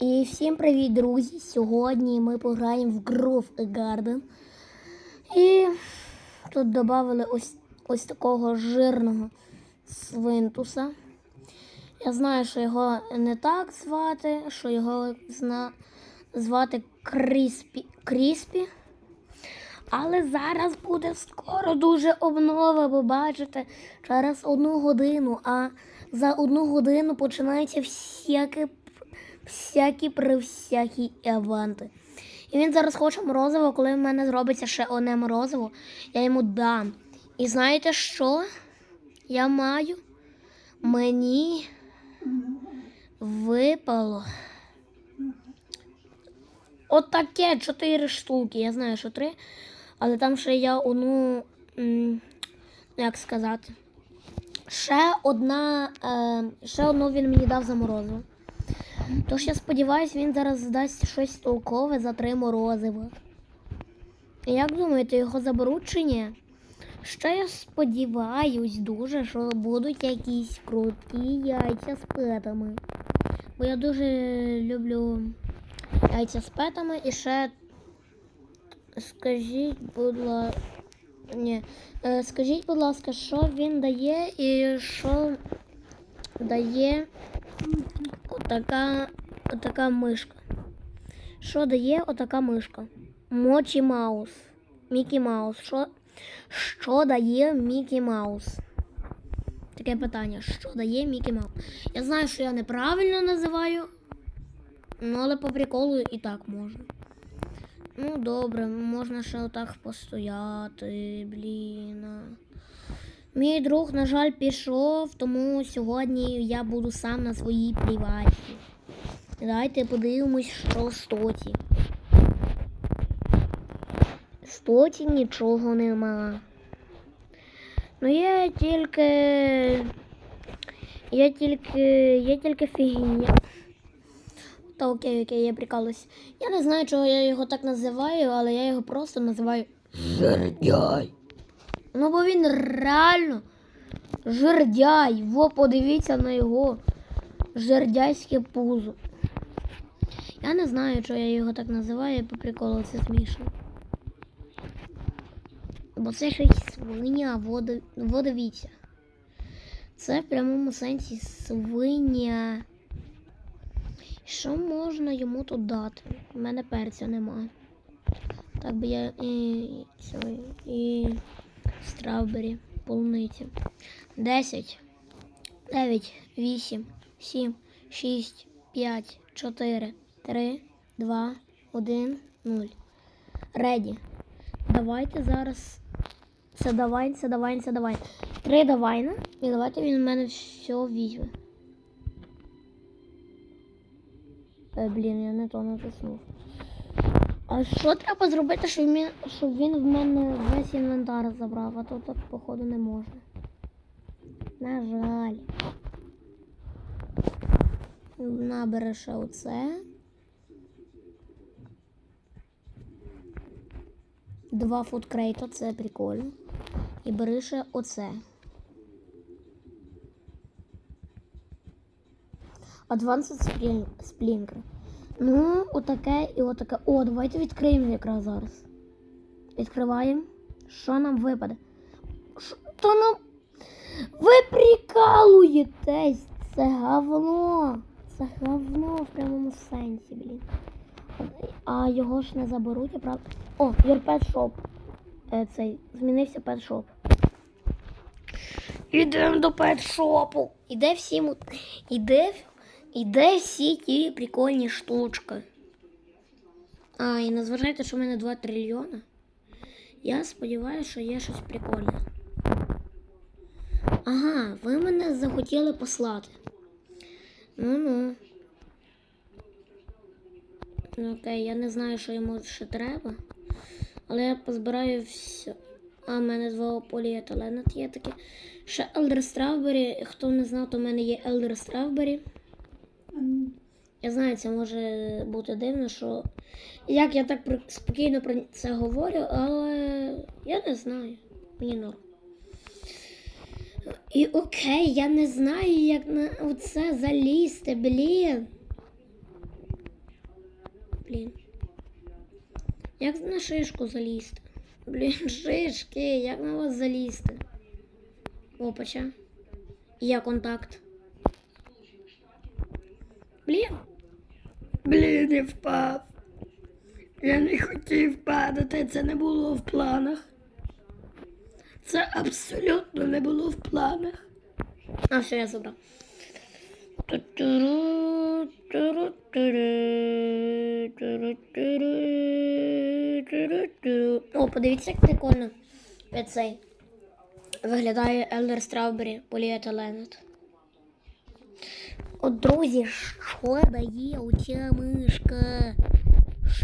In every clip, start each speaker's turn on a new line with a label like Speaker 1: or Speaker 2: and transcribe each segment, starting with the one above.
Speaker 1: І всім привіт, друзі! Сьогодні ми пограємо в Grove Garden. І тут додали ось, ось такого жирного свинтуса. Я знаю, що його не так звати, що його зна... звати Кріспі. Кріспі. Але зараз буде скоро дуже обнова, ви бачите, через одну годину. А за одну годину починаються всякі, всякі при всякі евенти. І він зараз хоче морозиво, коли в мене зробиться ще одне морозиво, я йому дам. І знаєте що? Я маю мені випало. Отаке чотири штуки. Я знаю, що три. Але там ще я одну, як сказати, ще одна, е, ще одну він мені дав за морозиво. Тож я сподіваюся, він зараз здасть щось толкове за три морозива. Як думаєте, його заберуть чи ні? Ще я сподіваюсь дуже, що будуть якісь круті яйця з петами. Бо я дуже люблю яйця з петами і ще скажіть, будь ласка. Ні. Е, Скажіть, будь ласка, що він дає і що дає отака, отака мишка. Що дає отака мишка? Мочі Маус. Мікі Маус. Що, що дає Мікі Маус? Таке питання. Що дає Мікі Маус? Я знаю, що я неправильно називаю, ну але по приколу і так можна. Ну, добре, можна ще отак постояти, блін. Мій друг, на жаль, пішов, тому сьогодні я буду сам на своїй приваті. Давайте подивимось, що в стоті. Стоті нічого нема. Ну є тільки. Є тільки. Є тільки фігня. Та окей, окей, я прикалуюсь. Я не знаю, чого я його так називаю, але я його просто називаю жердяй. Ну, бо він реально жердяй. Во, подивіться на його жердяйське пузо. Я не знаю, чого я його так називаю, по приколу це смішно. Бо це ще свиня, водовіця. Це в прямому сенсі свиня. Що можна йому тут дати? У мене перця немає. Так би я і, і стравбері, полуниці. 10, 9, 8, 7, 6, 5, 4, 3, 2, 1, 0. Реді. Давайте зараз. Це давай, це давай, це давай. Три давайна. І давайте він в мене все візьме. Е, блін, я не то натиснув. А що треба зробити, щоб він, в мене весь інвентар забрав, а то так, походу, не можна. На жаль. Набере ще оце. Два фудкрейта, це прикольно. І бери ще оце. Advanced Splinger. Ну, отаке і отаке. О, давайте відкриємо якраз зараз. Відкриваємо. Що нам випаде? Що нам. Ви прикалуєтесь! Це говно! Це говно в прямому сенсі, блін. А його ж не заберуть, а правда. О, your pet shop. Е, цей, змінився pet shop. Ідемо до пет-шопу. Іде всі му... Іде... Іде всі ті прикольні штучки. А, і не зважайте, що в мене 2 трильйона. Я сподіваюся, що є щось прикольне. Ага, ви мене захотіли послати. Ну-ну. Ну окей, я не знаю, що йому ще треба. Але я позбираю все. А, в мене два поліетилена є таке. Ще Elder Strawberry. Хто не знав, то в мене є Elder Strawberry. Я знаю, це може бути дивно, що як я так спокійно про це говорю, але я не знаю. Мені норм. І окей, я не знаю, як на це залізти, блін. блін. Як на шишку залізти? Блін, шишки, як на вас залізти? Опача. Є контакт. Блін. Блін, я впав. Я не хотів падати, це не було в планах. Це абсолютно не було в планах. А, все, я забрав. О, подивіться, як прикольно. Цей. Виглядає Elder Strawberry поліетиленет. От, друзі, що дає оця мишка?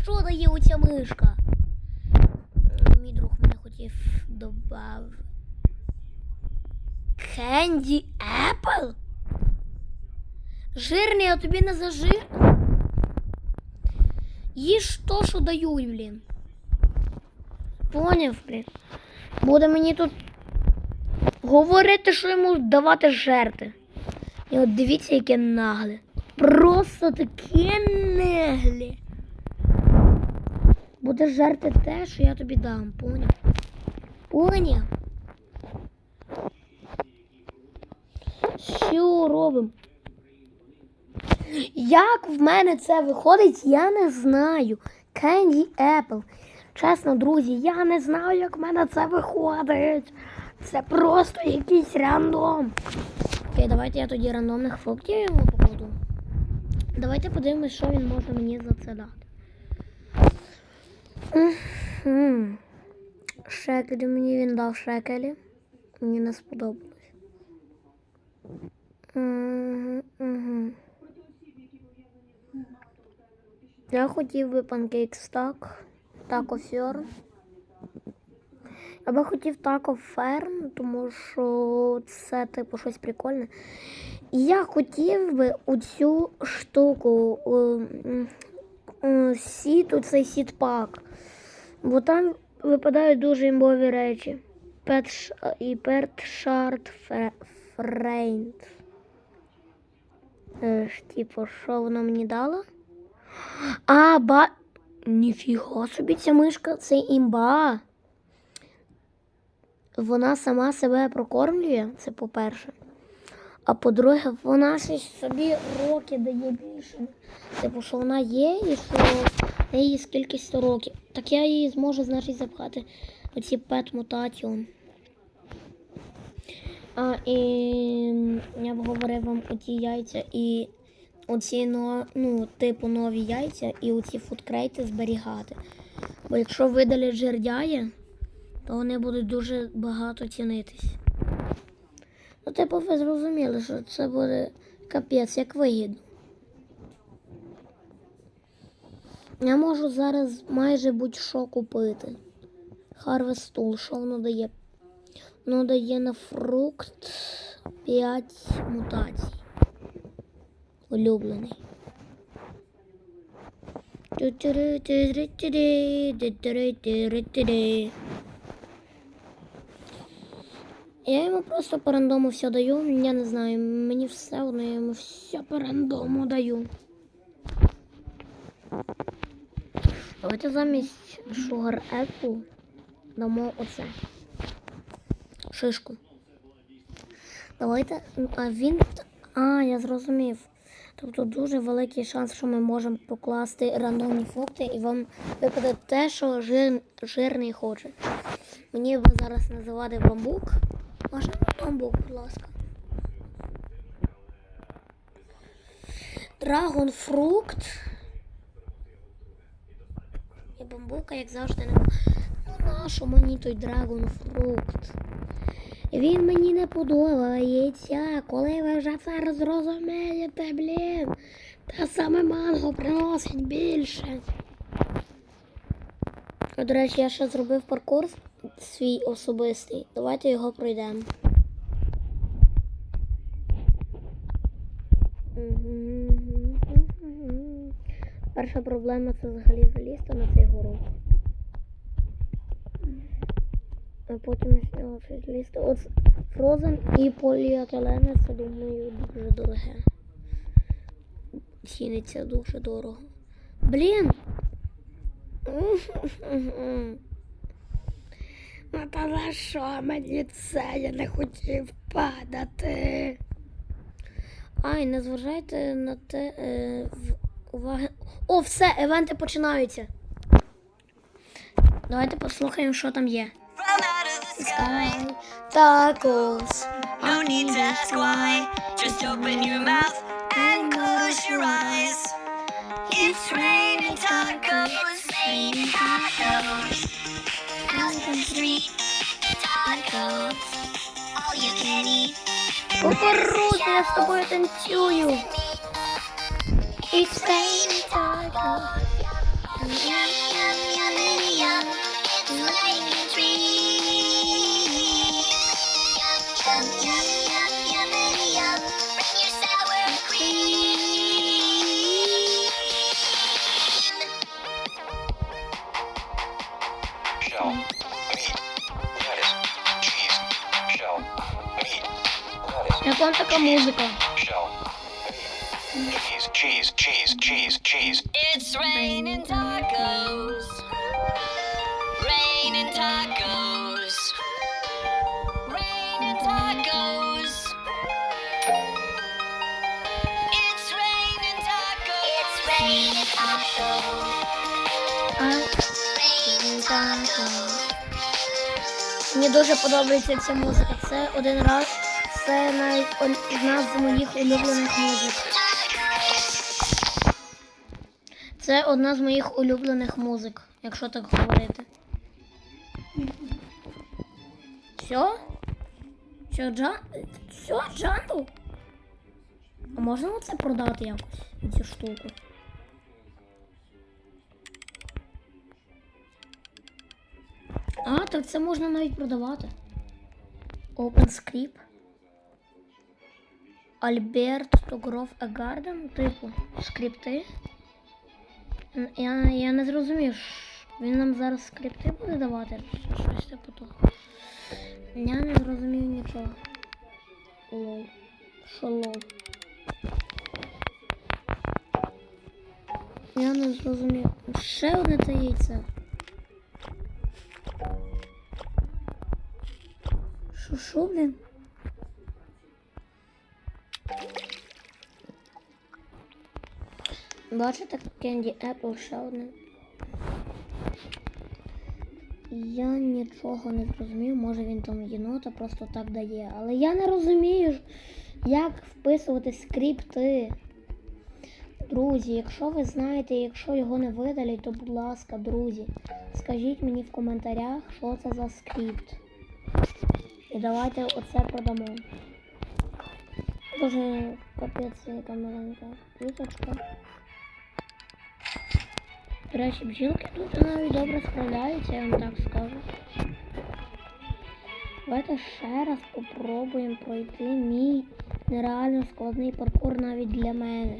Speaker 1: Що дає оця мишка? Мій друг мене хотів добав. Candy Apple? Жирний, а тобі не зажир? Їж то, що дають, блін. Поняв, блін. Буде мені тут говорити, що йому давати жерти. І от дивіться, яке нагле. Просто таке негле. Буде жерти те, що я тобі дам, поняв? Поняв? Що робимо? Як в мене це виходить, я не знаю. Candy Apple. Чесно, друзі, я не знаю, як в мене це виходить. Це просто якийсь рандом. Окей, давайте я тоді рандомних фруктів йому покладу. Давайте подивимось, що він може мені за це дати. Шекелі мені він дав шекелі. Мені не сподобалось. Я хотів би панкейк стак, тако ферм. Я би хотів тако ферм, тому що це типу щось прикольне. І я хотів би оцю штуку ем, ем, сіт, оцей сіт-пак. Бо там випадають дуже імбові речі. Пет і Перт Шарт Фрейнд. Е, Типу, що воно мені дало? А, ба. Ніфіга собі ця мишка, це імба. Вона сама себе прокормлює, це по-перше. А по-друге, вона ще собі роки дає більше. Типу, що вона є і що в неї скільки 100 років. Так я її зможу, значить, запхати оці пет мутаціон. А, і я б говорив вам оці яйця і оці ну, типу нові яйця і оці фудкрейти зберігати. Бо якщо видалять жердяє, то вони будуть дуже багато цінитись. Ну, типу, ви зрозуміли, що це буде капець, як вигідно. Я можу зараз майже будь-що купити. Harvest Tool, що воно дає? Воно дає на фрукт 5 мутацій. Улюблений. Ту-ту-ру-ту-ру-ту-ри, Я йому просто по рандому все даю. Я не знаю, мені все одно, я йому все по рандому даю. Давайте замість Sugar Apple дамо оце. Шишку. Давайте. А він. А, я зрозумів. Тобто дуже великий шанс, що ми можемо покласти рандомні фрукти і вам випаде те, що жир, жирний хоче. Мені його зараз називати бамбук. Можна бамбук, будь ласка. Драгон фрукт. І бамбука, як завжди, нема. Ну нащо мені той драгон фрукт? Він мені не подобається. Коли ви вже це зрозумієте, блін. Та саме манго приносить більше. До речі, я ще зробив паркур свій особистий. Давайте його пройдемо. Перша проблема це взагалі залізти на цей горох. А потім щось лізти. От Фрозен і поліетилене, це думаю дуже дороге. Ціниться дуже дорого. Блін, Ну та за що мені це? Я не хотів падати. Ай, не зважайте на те е, уваги. О, все, евенти починаються. Давайте послухаємо, що там є.
Speaker 2: Sky,
Speaker 1: Tacos.
Speaker 2: no need to ask why. Just open your mouth and close your eyes. It's raining tacos, raining tacos. Out in the street, tacos. All you can eat.
Speaker 1: Кукуруза, я з тобою танцюю. It's raining tacos.
Speaker 2: Yum, yum, yum, yum, yum.
Speaker 1: Така музика?
Speaker 3: shell, meat, cheese, cheese, cheese, cheese, cheese.
Speaker 2: It's raining tacos. Raining tacos. Raining tacos. It's raining tacos. It's raining tacos. Raining tacos.
Speaker 1: Мені дуже подобається ця музика. Це один раз. Це навіть одна з моїх улюблених музик. Це одна з моїх улюблених музик, якщо так говорити. Все? Все, джан... Все, джангл? А можна оце продати якось? Цю штуку? А, так це можна навіть продавати. OpenScript. Альберт Тогров Агарден, типу, скрипти. Я, я не зрозумів, він нам зараз скрипти буде давати, щось типу того. Я не зрозумів нічого. Лол. Що лол? Я не зрозумів. Ще одне це яйце. Що, що, блін? Бачите, Candy Apple ще одне. Я нічого не зрозумів, може він там єнота просто так дає. Але я не розумію, як вписувати скрипти. Друзі, якщо ви знаєте, якщо його не видалять, то будь ласка, друзі, скажіть мені в коментарях, що це за скрипт. І давайте оце продамо. Дуже капець яка маленька квіточка. До речі, бджілки тут навіть добре справляються, я вам так скажу. Давайте ще раз попробуємо пройти мій нереально складний паркур навіть для мене.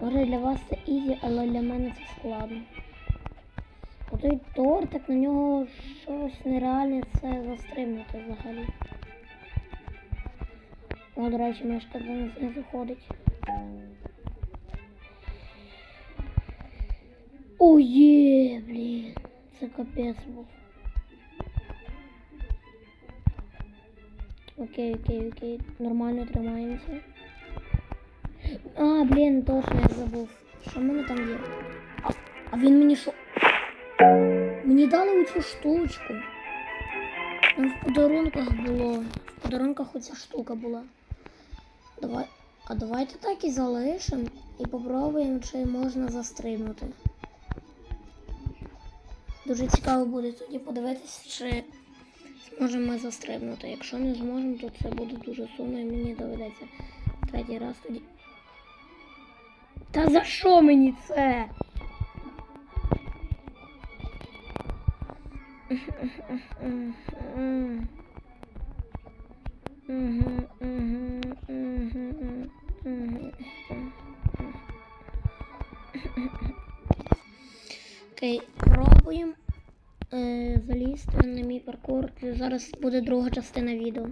Speaker 1: Може для вас це ізі, але для мене це складно. Отой тортик, на нього щось нереальне це застрибнути взагалі. О, до речі, мешка до нас не заходить. Оє, блін, це капець був. Окей, окей, окей, нормально тримаємося. А, блін, точно я забув. Що в мене там є? А, а він мені що? Мені дали оцю штучку. Там в подарунках було. В подарунках оця штука була. Давай. А давайте так і залишимо і попробуємо, чи можна застрибнути. Дуже цікаво буде тоді подивитися, чи зможемо ми застрибнути. Якщо не зможемо, то це буде дуже сумно і мені доведеться третій раз тоді. Та за що мені це? Окей, пробуємо е, залізти на мій паркур. Зараз буде друга частина відео.